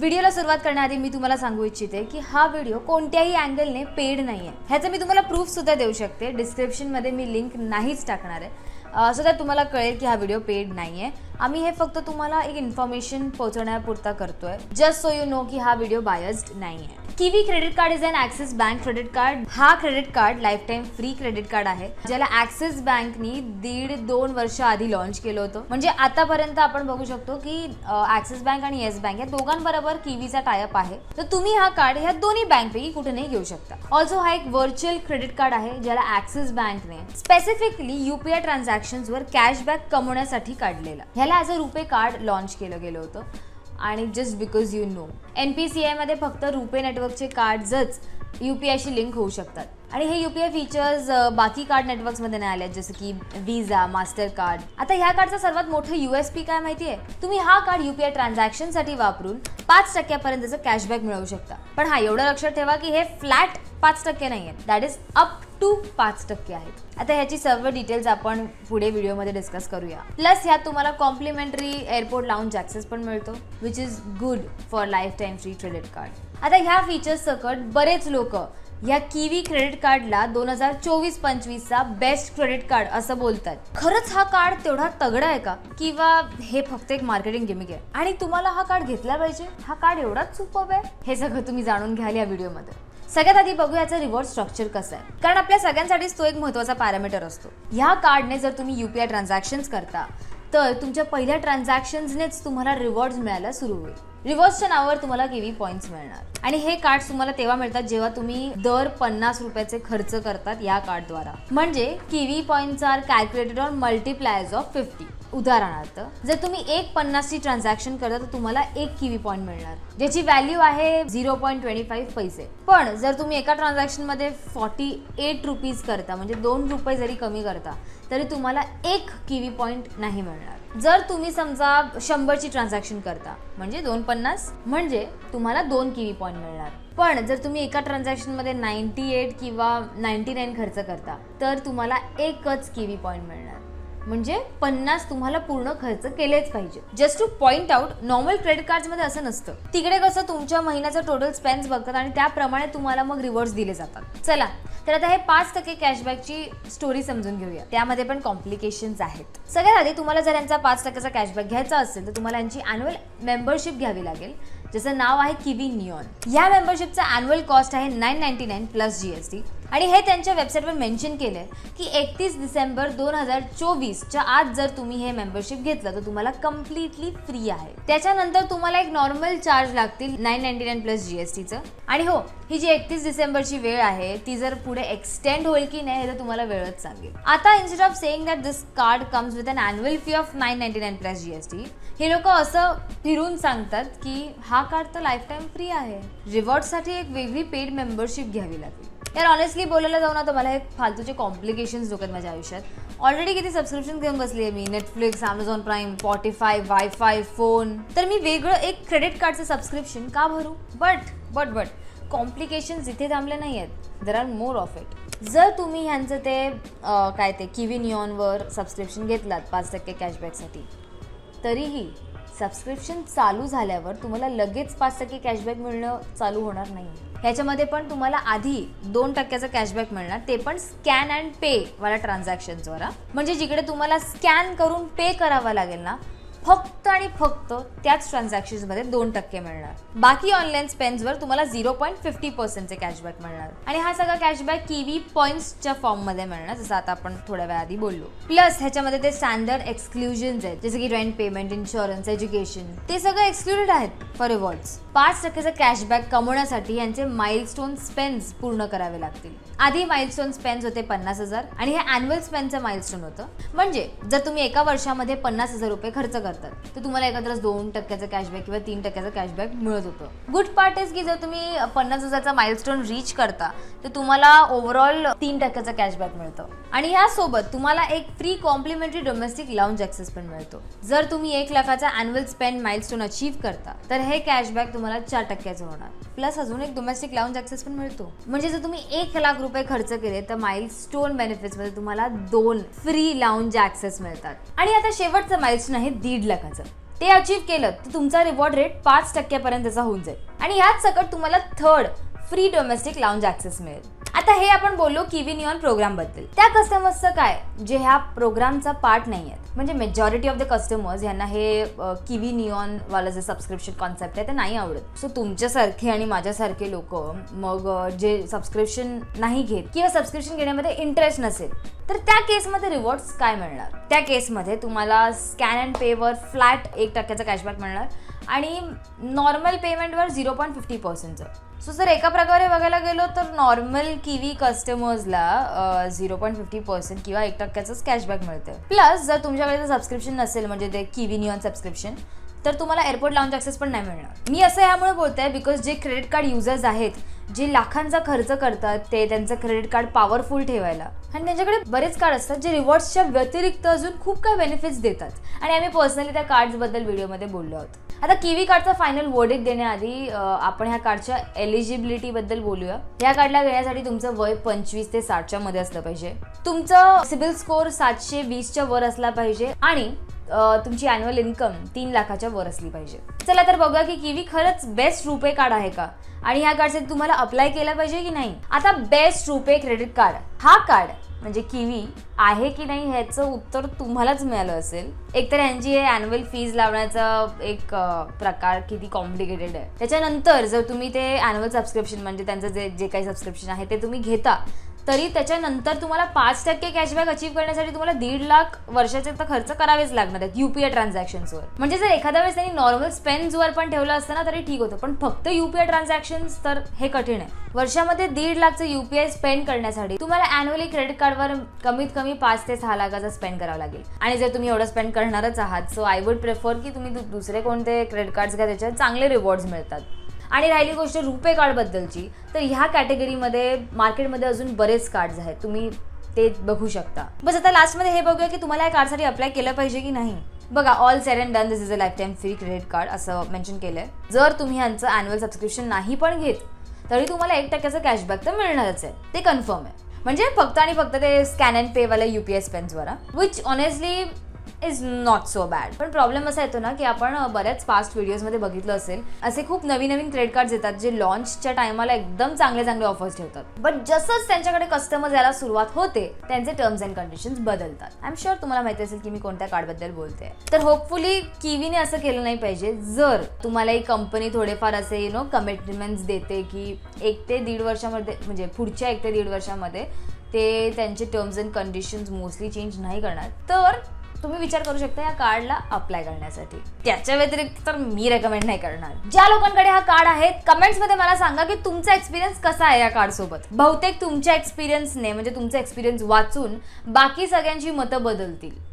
व्हिडिओला सुरुवात करण्याआधी मी तुम्हाला सांगू इच्छिते की हा व्हिडिओ कोणत्याही अँगलने पेड नाही आहे ह्याचं मी तुम्हाला प्रूफ सुद्धा देऊ शकते. डिस्क्रिप्शनमध्ये मी लिंक नाहीच टाकणार आहे. सो दॅट तुम्हाला कळेल की हा व्हिडिओ पेड नाही आहे आम्ही हे फक्त तुम्हाला एक इन्फॉर्मेशन पोहोचवण्यापुरता करतोय. जस्ट सो यू नो की हा व्हिडिओ बायस्ड नाही आहे Kiwi credit card is an Axis bank credit card. हा credit card lifetime free credit card आहे. ज्याला ऍक्सिस बँकनी दीड दोन वर्ष आधी लॉन्च केलं होतं. म्हणजे आतापर्यंत आपण बघू शकतो की ऍक्सिस बँक आणि येस बँक या दोघांबरोबर किवीचा टायअप आहे. तर तुम्ही हा कार्ड ह्या दोन्ही बँकपैकी कुठेही घेऊ शकता. ऑल्सो हा एक व्हर्च्युअल क्रेडिट कार्ड आहे ज्याला ऍक्सिस बँकने स्पेसिफिकली युपीआय ट्रान्झॅक्शन्सवर कॅशबॅक कमवण्यासाठी काढलेला. ह्याला as a RuPay card launch केलं गेलं होतं. आणि just because you know N P C आयमध्ये फक्त रुपे नेटवर्कचे कार्ड्सच यू पी आयशी लिंक होऊ शकतात. आणि हे यू पी आय फीचर्स बाकी कार्ड नेटवर्क्समध्ये नाही आले आहेत, जसं की विजा मास्टर कार्ड आता ह्या कार्डचं सर्वात मोठं यू एस पी काय माहिती आहे तुम्ही हा कार्ड यू पी आय ट्रान्झॅक्शनसाठी वापरून पाच टक्क्यापर्यंतचं कॅशबॅक मिळवू शकता. पण हा एवढं लक्षात ठेवा की हे फ्लॅट पाच टक्के नाही आहे दॅट इज अप टू पाच टक्के आहेत. आता ह्याची सर्व डिटेल्स आपण पुढे व्हिडिओमध्ये डिस्कस करूया. प्लस ह्यात तुम्हाला कॉम्प्लिमेंटरी एअरपोर्ट लाऊंज ॲक्सेस पण मिळतो which is good for lifetime free credit card आता ह्या फीचर्स सकट बरेच लोक या किवी क्रेडिट कार्डला दोन हजार चोवीस पंचवीसचा बेस्ट क्रेडिट कार्ड असं बोलतात. खरंच हा कार्ड तेवढा तगडा आहे का? किंवा हे फक्त एक मार्केटिंग गिमिक आहे? आणि तुम्हाला हा कार्ड घेतला पाहिजे? हा कार्ड एवढाच सुपर आहे? हे सगळं तुम्ही जाणून घ्याल या व्हिडिओमध्ये. सगळ्यात आधी बघू याचं रिवॉर्ड स्ट्रक्चर कसं आहे. कारण आपल्या सगळ्यांसाठीच तो एक महत्त्वाचा पॅरामीटर असतो. ह्या कार्डने जर तुम्ही यू पी आय ट्रान्झॅक्शन्स करता तर तुमच्या पहिल्या ट्रान्झॅक्शन्सनेच तुम्हाला रिवॉर्ड्स मिळायला सुरू होईल. रिवॉर्ड्सच्या नावावर तुम्हाला केवी पॉईंट्स मिळणार. आणि हे कार्ड तुम्हाला तेव्हा मिळतात जेव्हा तुम्ही दर पन्नास रुपयाचे खर्च करतात या कार्डद्वारा म्हणजे Kiwi points are calculated on multiplies of fifty उदाहरणार्थ जर तुम्ही एक पन्नासची ट्रान्झॅक्शन करता तर तुम्हाला एक किवी पॉईंट मिळणार ज्याची व्हॅल्यू आहे झिरो पॉईंट ट्वेंटी फाईव्ह पैसे. पण जर तुम्ही एका ट्रान्झॅक्शनमध्ये फॉर्टी एट रुपीज करता म्हणजे दोन रुपये जरी कमी करता तरी तुम्हाला एक किवी पॉईंट नाही मिळणार. जर तुम्ही समजा शंभरची ट्रान्झॅक्शन करता म्हणजे दोन पन्नास म्हणजे तुम्हाला दोन किवी पॉईंट मिळणार. पण जर तुम्ही एका ट्रान्झॅक्शनमध्ये नाईन्टी एट किंवा नाईन्टी नाईन खर्च करता तर तुम्हाला एकच किवी पॉईंट मिळणार. म्हणजे पन्नास तुम्हाला पूर्ण खर्च केलेच पाहिजे. Just to point out normal credit कार्ड्समध्ये असं नसतं. तिकडे कसं तुमच्या महिन्याचं टोटल स्पेन्स बघतात आणि त्याप्रमाणे तुम्हाला मग रिवॉर्ड्स दिले जातात. चला तर आता हे पाच टक्के कॅशबॅकची स्टोरी समजून घेऊया. त्यामध्ये पण कॉम्प्लिकेशन्स आहेत. सगळ्यात आधी तुम्हाला जर यांचा पाच टक्क्याचा कॅशबॅक घ्यायचा असेल तर तुम्हाला यांची अॅन्युअल मेंबरशिप घ्यावी लागेल. ज्याचं नाव आहे किवी नियॉन या मेंबरशिपचा अॅन्युअल कॉस्ट आहे nine ninety nine plus G S T आणि हे त्यांच्या वेबसाईटवर मेन्शन केलंय की एकतीस डिसेंबर दोन हजार चोवीसच्या आत जर तुम्ही हे मेंबरशिप घेतलं तर तुम्हाला कम्प्लिटली फ्री आहे. त्याच्यानंतर तुम्हाला एक नॉर्मल चार्ज लागतील nine ninety nine plus G S टीचं आणि हो ही जी एकतीस डिसेंबरची वेळ आहे ती जर पुढे एक्सटेंड होईल की नाही हे तर तुम्हाला वेळच सांगेल. आता instead of saying that this card comes with an annual fee of nine ninety nine plus G S T हे लोक असं फिरून सांगतात की हा कार्ड तर लाईफ टाईम फ्री आहे रिवॉर्डसाठी एक वेगळी पेड मेंबरशिप घ्यावी लागेल. यार ऑनेस्टली बोलायला जाऊ ना तर मला हे फालतूचे कॉम्प्लिकेशन्स डोक्यात माझ्या आयुष्यात. ऑलरेडी किती सबस्क्रिप्शन घेऊन बसली आहे मी? Netflix Amazon Prime Spotify wifi phone तर मी वेगळं एक क्रेडिट कार्डचं सबस्क्रिप्शन का भरू? बट बट बट कॉम्प्लिकेशन्स इथे थांबले नाही आहेत there are more of it जर तुम्ही ह्यांचं ते काय ते किवी नियॉनवर सबस्क्रिप्शन घेतलात पाच टक्के कॅशबॅकसाठी तरीही सबस्क्रिप्शन चालू झाल्यावर तुम्हाला लगेच पाच टक्के कॅशबॅक मिळणं चालू होणार नाही ह्याच्यामध्ये पण तुम्हाला आधी दोन टक्क्याचं कॅशबॅक मिळणार. ते पण स्कॅन अँड पे वाला ट्रान्झॅक्शन्सवर म्हणजे जिकडे तुम्हाला स्कॅन करून पे करावा लागेल ना फक्त आणि फक्त त्याच ट्रान्झॅक्शन्समध्ये दोन टक्के मिळणार. बाकी ऑनलाईन स्पेन्सवर तुम्हाला झिरो पॉईंट फिफ्टी पर्सेंटचे कॅशबॅक मिळणार. आणि हा सगळा कॅशबॅक किवी पॉईंट्सच्या फॉर्ममध्ये मिळणार जसं आता आपण थोड्या वेळा आधी बोललो. प्लस ह्याच्यामध्ये ते स्टँडर्ड एक्सक्लुजन्स आहेत जसं की रेंट पेमेंट इन्शुरन्स एज्युकेशन ते सगळं एक्सक्लुडेड आहेत फॉर रिवॉर्ड्स पाच टक्क्याचा कॅशबॅक कमवण्यासाठी यांचे माइलस्टोन स्पेन्स पूर्ण करावे लागतील. आधी माइलस्टोन स्पेन्स होते पन्नास हजार आणि हे अॅन्युअल स्पेनचं माइलस्टोन होतं. म्हणजे जर तुम्ही एका वर्षामध्ये पन्नास हजार रुपये खर्च करतात. तर तुम्हाला एकत्रच दोन टक्क्याचं कॅशबॅक किंवा तीन टक्क्याचं कॅशबॅक मिळत होतं. गुड पार्ट इज की जर तुम्ही पन्नास हजारचा माइलस्टोन रीच करता तर तुम्हाला ओव्हरऑल तीन टक्क्याचं कॅशबॅक मिळतं. आणि यासोबत तुम्हाला एक free complimentary domestic lounge access पण मिळतो. जर तुम्ही एक लाखाचा अॅन्युअल स्पेंड माइलस्टोन अचीव करता तर हे कॅशबॅक तुम्हाला चार टक्क्याचं होणार. प्लस अजून एक डोमेस्टिक लाऊंज ॲक्सेस पण मिळतो. म्हणजे जर तुम्ही एक लाख रुपये खर्च केले तर माइलस्टोन बेनिफिट्समध्ये तुम्हाला दोन फ्री लाऊंज ॲक्सेस मिळतात. आणि आता शेवटचं माइलस्टोन आहे दीड लाखाचं. ते अचीव्ह केलं तर तुमचा रिवॉर्ड रेट पाच टक्क्यापर्यंतचा होऊन जाईल. आणि याच सकट तुम्हाला third free domestic lounge access मिळेल. आता हे आपण बोललो किवी निऑन प्रोग्रामबद्दल. त्या कस्टमर्सचं काय? जे ह्या प्रोग्रामचा पार्ट नाही आहेत म्हणजे मेजॉरिटी ऑफ द कस्टमर्स यांना हे किवी निऑन वाला जे सबस्क्रिप्शन कॉन्सेप्ट आहे ते नाही आवडत. सो तुमच्यासारखे आणि माझ्यासारखे लोक मग जे सबस्क्रिप्शन नाही घेत किंवा सबस्क्रिप्शन घेण्यामध्ये इंटरेस्ट नसेल तर त्या केसमध्ये रिवॉर्ड्स काय मिळणार? त्या केसमध्ये तुम्हाला स्कॅन अँड पेवर फ्लॅट एक टक्क्याचा कॅशबॅक मिळणार. आणि नॉर्मल पेमेंटवर झिरो पॉईंट फिफ्टी पर्सेंटचं सो जर एका प्रकारे बघायला गेलो तर नॉर्मल किवी कस्टमर्सला झिरो पॉईंट फिफ्टी पर्सेंट किंवा एक टक्क्याचंच कॅशबॅक मिळतं प्लस जर तुमच्याकडे जर सबस्क्रिप्शन नसेल म्हणजे ते किवी नियॉन सबस्क्रिप्शन तर तुम्हाला एअरपोर्ट लाऊंज ॲक्सेस पण नाही मिळणार. मी असं यामुळे बोलते आहे बिकॉज जे क्रेडिट कार्ड युजर्स आहेत जे लाखांचा खर्च करतात ते त्यांचं क्रेडिट कार्ड पॉवरफुल ठेवायला. आणि त्यांच्याकडे बरेच कार्ड असतात जे रिवॉर्ड्सच्या व्यतिरिक्त अजून खूप काही बेनिफिट्स देतात. आणि आम्ही पर्सनली त्या कार्ड्सबद्दल व्हिडिओमध्ये बोललो आहोत. आता किवी कार्डचा फायनल वर्डिक देण्याआधी आपण ह्या कार्डच्या एलिजिबिलिटीबद्दल बोलूया. ह्या कार्डला घेण्यासाठी तुमचं वय पंचवीस ते साठच्या मध्ये असलं पाहिजे. तुमचं सिबिल स्कोअर सातशे वीसच्या वर असला पाहिजे आणि तुमची अॅन्युअल इन्कम तीन लाखाच्या वर असली पाहिजे. चला तर बघूया की किवी खरंच बेस्ट रुपे कार्ड आहे का? आणि ह्या कार्डसाठी तुम्हाला अप्लाय केलं पाहिजे की नाही? आता बेस्ट रुपे क्रेडिट कार्ड हा कार्ड म्हणजे किवी आहे की नाही ह्याचं उत्तर तुम्हालाच मिळालं असेल. एकतर यांची हे अॅन्युअल फीज लावण्याचा एक प्रकार किती कॉम्प्लिकेटेड आहे. त्याच्यानंतर जर तुम्ही ते अॅन्युअल सबस्क्रिप्शन म्हणजे त्यांचं जे जे काही सबस्क्रिप्शन आहे ते तुम्ही घेता तरी त्याच्यानंतर तुम्हाला पाच टक्के कॅशबॅक अचीव्ह करण्यासाठी तुम्हाला दीड लाख वर्षाचे तर खर्च करावेच लागणार आहेत युपीआय ट्रान्झॅक्शन्सवर म्हणजे जर एखाद्या वेळेस त्यांनी नॉर्मल स्पेन्सवर पण ठेवलं असतं ना तरी ठीक होतं. पण फक्त युपीआय ट्रान्झॅक्शन्स तर हे कठीण आहे. वर्षामध्ये दीड लाखचं युपीआय स्पेंड करण्यासाठी तुम्हाला अॅन्युअली क्रेडिट कार्डवर कमीत कमी पाच ते सहा लाखाचा स्पेंड करावा लागेल. आणि जर तुम्ही एवढं स्पेंड करणारच आहात सो आय वुड प्रेफर की तुम्ही दुसरे कोणते क्रेडिट कार्ड्स घ्या त्याच्यात चांगले रिवॉर्ड्स मिळतात. आणि राहिली गोष्ट रुपे कार्डबद्दलची तर ह्या कॅटेगरीमध्ये मार्केटमध्ये अजून बरेच कार्ड्स आहेत. तुम्ही ते बघू शकता. बस आता लास्टमध्ये हे बघूया की तुम्हाला या कार्डसाठी अप्लाय केलं पाहिजे की नाही? बघा all said and done this is a lifetime free credit card असं मेन्शन केलंय. जर तुम्ही यांचं अॅन्युअल सबस्क्रिप्शन नाही पण घेत तरी तुम्हाला एक टक्क्याचं कॅशबॅक तर मिळणारच आहे. ते कन्फर्म आहे. म्हणजे फक्त आणि फक्त ते स्कॅन अँड पे वाले UPI स्पेन्सवर which honestly is not so bad पण प्रॉब्लेम असा येतो ना की आपण बऱ्याच फास्ट व्हिडिओजमध्ये बघितलं असेल असे खूप नवीन नवीन क्रेडिट कार्ड येतात जे लॉन्चच्या टायमाला एकदम चांगले चांगले ऑफर्स ठेवतात. बट जसंच त्यांच्याकडे कस्टमर यायला सुरुवात होते त्यांचे टर्म्स अँड कंडिशन्स बदलतात. आय एम शुअर तुम्हाला माहिती असेल की मी कोणत्या कार्डबद्दल बोलते. तर होपफुली किवीने असं केलं नाही पाहिजे. जर तुम्हाला ही कंपनी थोडेफार असे यु नो कमिटमेंट्स देते की एक ते दीड वर्षामध्ये म्हणजे पुढच्या एक ते दीड वर्षामध्ये ते त्यांचे terms and conditions mostly change नाही करणार तर तुम्ही विचार करू शकता या कार्डला अप्लाय करण्यासाठी. त्याच्या व्यतिरिक्त तर मी रेकमेंड नाही करणार. ज्या लोकांकडे हा कार्ड आहे कमेंट्समध्ये मला सांगा की तुमचा एक्सपिरियन्स कसा आहे या कार्ड सोबत? बहुतेक तुमच्या एक्सपिरियन्सने म्हणजे तुमचा एक्सपिरियन्स वाचून बाकी सगळ्यांची मतं बदलतील.